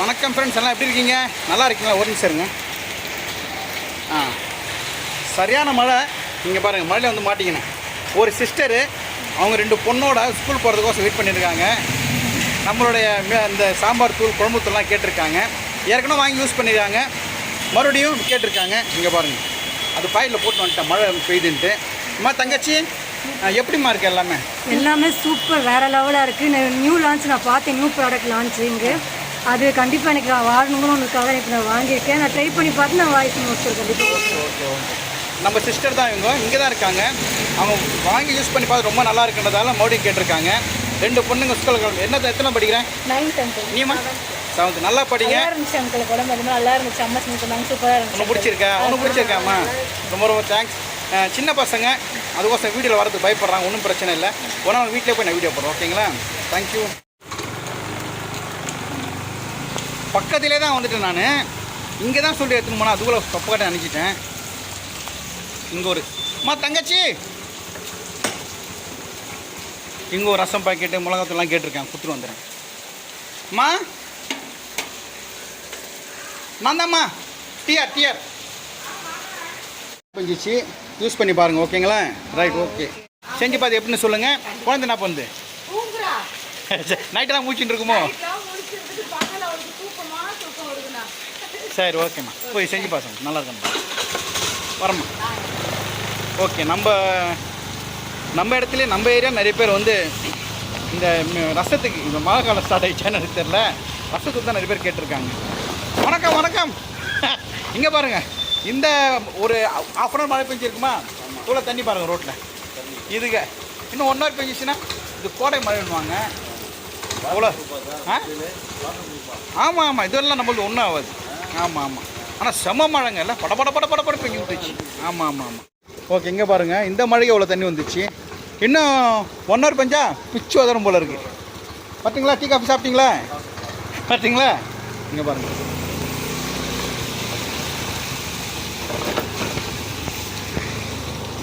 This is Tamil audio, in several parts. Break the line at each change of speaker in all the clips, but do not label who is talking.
வணக்கம் ஃப்ரெண்ட்ஸ் எல்லாம் எப்படி இருக்கீங்க நல்லா இருக்கீங்களா ஒரு நிமிஷம் இருங்க ஆ சரியான மழை இங்கே பாருங்கள் மழையில் வந்து மாட்டிக்கினேன் ஒரு சிஸ்டரு அவங்க ரெண்டு பொண்ணோட ஸ்கூல் போகிறதுக்கோசம் வெயிட் பண்ணியிருக்காங்க நம்மளுடைய இந்த சாம்பார் தூள் குழம்பு தூள்லாம் கேட்டிருக்காங்க ஏற்கனவே வாங்கி யூஸ் பண்ணியிருக்காங்க மறுபடியும் கேட்டிருக்காங்க இங்கே பாருங்கள் அது பாயில் போட்டு வந்துட்டேன் மழை பெய்துன்ட்டு அம்மா தங்கச்சி எப்படிமா இருக்கு எல்லாமே
எல்லாமே சூப்பர் வேற லெவலாக இருக்குது நியூ லான்ச் நான் பார்த்தேன் நியூ ப்ராடக்ட் லான்ச் இங்கே அது கண்டிப்பாக எனக்கு வாழணும்னு உங்களுக்காக எனக்கு நான் வாங்கியிருக்கேன் நான் ட்ரை பண்ணி பார்த்து நான் வாய்ஸ் நோட்ஸ் கண்டிப்பாக
நம்ம சிஸ்டர் தான் இவங்க இங்கே தான் இருக்காங்க அவங்க வாங்கி யூஸ் பண்ணி பார்த்து ரொம்ப நல்லா இருக்குன்றதால மறுபடியும் கேட்டிருக்காங்க ரெண்டு பொண்ணுங்க ஸ்கூல் கிளம்பி என்ன எத்தனை படிக்கிறேன் நைன்த் அங்கிள் நீமா செவன்த் நல்லா படிங்க
இருந்துச்சு அங்கிள் உடம்பு எதுவுமே நல்லா இருந்துச்சு அம்மா சின்ன சூப்பராக
இருந்துச்சு பிடிச்சிருக்கேன் பிடிச்சிருக்கா உனக்கு பிடிச்சிருக்காம்மா ரொம்ப ரொம்ப தேங்க்ஸ் சின்ன பசங்க அதுக்கோசம் வீடியோவில் வரதுக்கு பயப்படுறாங்க ஒன்றும் பிரச்சனை இல்லை ஒன்றா வீட்டிலே போய் நான் வீடியோ போடுறோம் ஓகேங்களா தேங்க்யூ பக்கத்திலே தான் வந்துட்டேன் நான் இங்கே தான் சொல்லி எடுத்துன்னு போனால் அதுக்குள்ளே தப்பக்கட்டை நினச்சிட்டேன் இங்கே ஒரு அம்மா தங்கச்சி இங்கே ஒரு ரசம் பாக்கெட்டு மிளகாத்தூள்லாம் கேட்டிருக்கேன் கொடுத்துட்டு வந்துடுறேன் அம்மா நான் தான்மா டிஆர் பஞ்சிச்சு யூஸ் பண்ணி பாருங்கள் ஓகேங்களா ரைட் ஓகே செஞ்சு பார்த்து எப்படின்னு சொல்லுங்கள் குழந்தை என்ன பண்ணுது நைட்டெல்லாம் மூச்சுட்டு இருக்குமோ சரி ஓகேம்மா போய் செஞ்சு பாசம் நல்லா இருக்கம்மா வரம்மா ஓகே நம்ம நம்ம இடத்துல நம்ம ஏரியா நிறைய பேர் வந்து இந்த ரசத்துக்கு இந்த மழை காலம் ஸ்டார்ட் ஆகிடுச்சான்னு எனக்கு தெரில ரசத்துக்கு தான் நிறைய பேர் கேட்டிருக்காங்க வணக்கம் வணக்கம் இங்கே பாருங்கள் இந்த ஒரு ஆஃப் அன் ஹவர் மழை பெஞ்சிருக்குமா இவ்வளோ தண்ணி பாருங்கள் ரோட்டில் இதுக இன்னும் ஒன் ஹவர் பெஞ்சிச்சுன்னா இது கோடை பண்ணுவாங்க அவ்வளோ ஆ ஆமாம் ஆமாம் இதெல்லாம் நம்மளுக்கு ஒன்றும் ஆகாது ஆமாம் ஆமாம் ஆனால் செம மழைங்க இல்லை பட பட பட பட பட பெஞ்சு விட்டுச்சு ஆமாம் ஆமாம் ஆமாம் ஓகே இங்கே பாருங்கள் இந்த மழைக்கு எவ்வளோ தண்ணி வந்துச்சு இன்னும் ஒன் ஹவர் பெஞ்சா பிச்சு உதரம் போல் இருக்குது பார்த்தீங்களா டீ காஃபி சாப்பிட்டீங்களா பார்த்தீங்களா இங்கே பாருங்கள்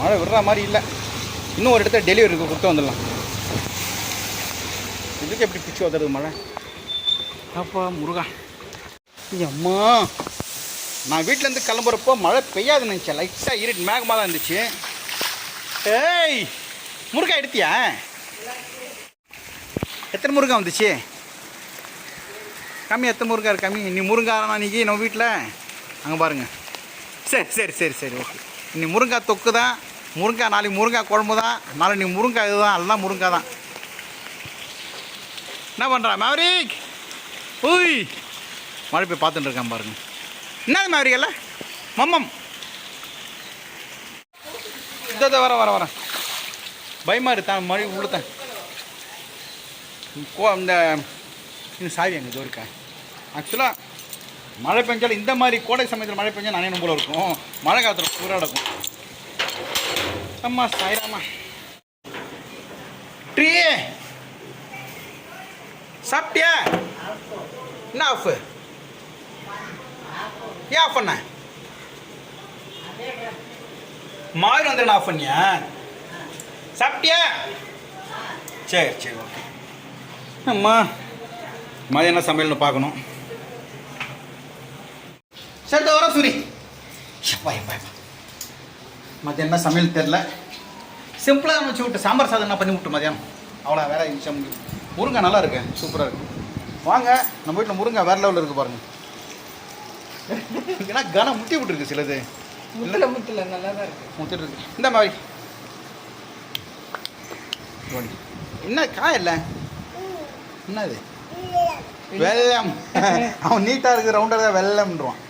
மழை விடுற மாதிரி இல்லை இன்னும் ஒரு இடத்துல டெலிவரி கொடுத்து வந்துடலாம் இதுக்கு எப்படி பிச்சு வந்துடுது மழை அப்பா முருகா அம்மா நான் வீட்டிலேருந்து கிளம்புறப்போ மழை பெய்யாது நினச்சேன் லைட்டாக இருட்டு மேகமாக தான் இருந்துச்சு ஏய் முருகா எடுத்தியா எத்தனை முருகா வந்துச்சு கம்மி எத்தனை முருகா இருக்கு கம்மி நீ முருங்கா இன்னைக்கு நம்ம வீட்டில் அங்கே பாருங்கள் சரி சரி சரி சரி ஓகே இன்னி முருங்கா தொக்கு தான் முருங்கா நாளைக்கு முருங்கா குழம்பு தான் நாளை நீ முருங்கா இதுதான் அதுதான் முருங்கா தான் என்ன பண்ணுறா மேவரிக் ஓய் மழை போய் பார்த்துட்டு இருக்கான் பாருங்க என்ன மாதிரி இல்லை மம்மம் இதை வர வர வர பயமா இருக்கான் மழை உள்ளுத்தேன் கோ இந்த சாவி அங்கே இதோ ஆக்சுவலாக மழை பெஞ்சாலும் இந்த மாதிரி கோடை சமயத்தில் மழை பெஞ்சால் நானே போல இருக்கும் மழை காலத்தில் பூரா இருக்கும் அம்மா சாயிராமா ட்ரீ சாப்பிட்டியா என்ன ஆஃபு ஏன் ஆஃப் பண்ண மாயிரம் வந்துடுண்ணா ஆஃப் பண்ணியா சாப்பிட்டியா சரி சரி ஓகே அம்மா மதியம் என்ன சமையல்னு பார்க்கணும் சரி தவிர சூரி எப்பா எப்பா எப்பா சமையல் தெரில சிம்பிளாக வச்சு விட்டு சாம்பார் சாதம் என்ன பண்ணி விட்டு மதியானம் அவ்வளோ வேற விஷயம் முருங்கை நல்லா இருக்கேன் சூப்பராக இருக்கு வாங்க நம்ம வீட்டில் முருங்கை வேறு லெவலில் இருக்குது பாருங்கள் ஏன்னா கனம் முத்தி விட்டுருக்கு சிலது
முத்துல முத்துல நல்லா தான் இருக்கு
முத்துட்டு இருக்கு இந்த மாதிரி என்ன காய் இல்லை என்னது வெள்ளம் அவன் நீட்டாக இருக்குது ரவுண்டாக தான் வெள்ளம்ன்றான்